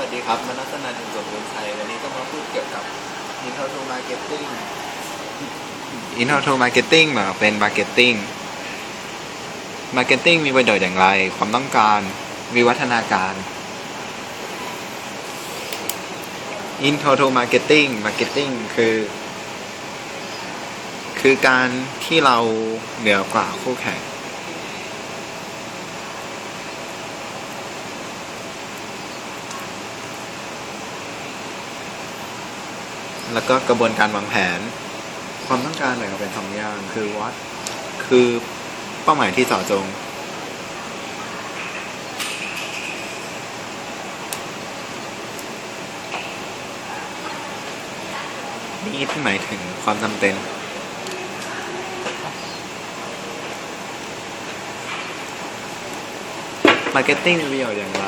วัสดีครับมนัสนันท์สมบูรณ์ชัยวันนี้ก็มาพูดเกี่ยวกับ Intel to Marketing Intel to Marketing มาเป็น Marketing Marketing มีประโยชน์อย่างไร ความต้องการวิวัฒนาการ Intel to Marketing Marketing คือ คือการที่เราเหนือกว่าคู่แข่ง แล้วก็กระบวนการวางแผน ความต้องการแบ่งออกเป็นสองอย่างคือวัดคือเป้าหมายที่เจาะจง นี่หมายถึงความจำเป็นมาร์เก็ตติ้งมีประโยชน์อย่างไร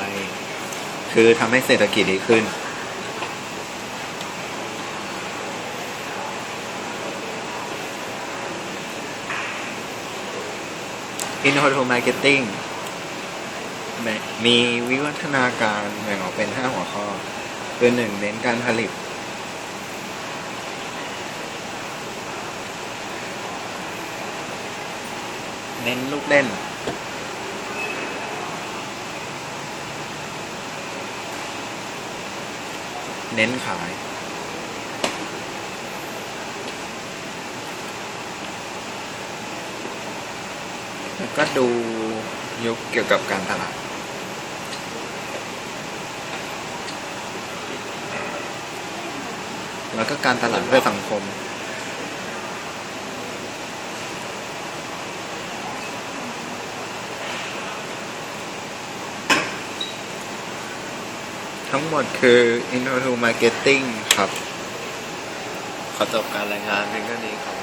คือทำให้เศรษฐกิจดีขึ้น อินโทรมาร์เก็ตติ้งมีวิวัฒนาการแบ่งออกเป็น5หัวข้อ คือหนึ่งเน้นการผลิต เน้นลูกเล่น เน้นขาย แล้วก็ดูยุคเกี่ยวกับการตลาด แล้วก็การตลาดเพื่อสังคม ทั้งหมดคือ Intro to Marketing ครับ ขอจบการรายงานเพียงเท่านี้ครับ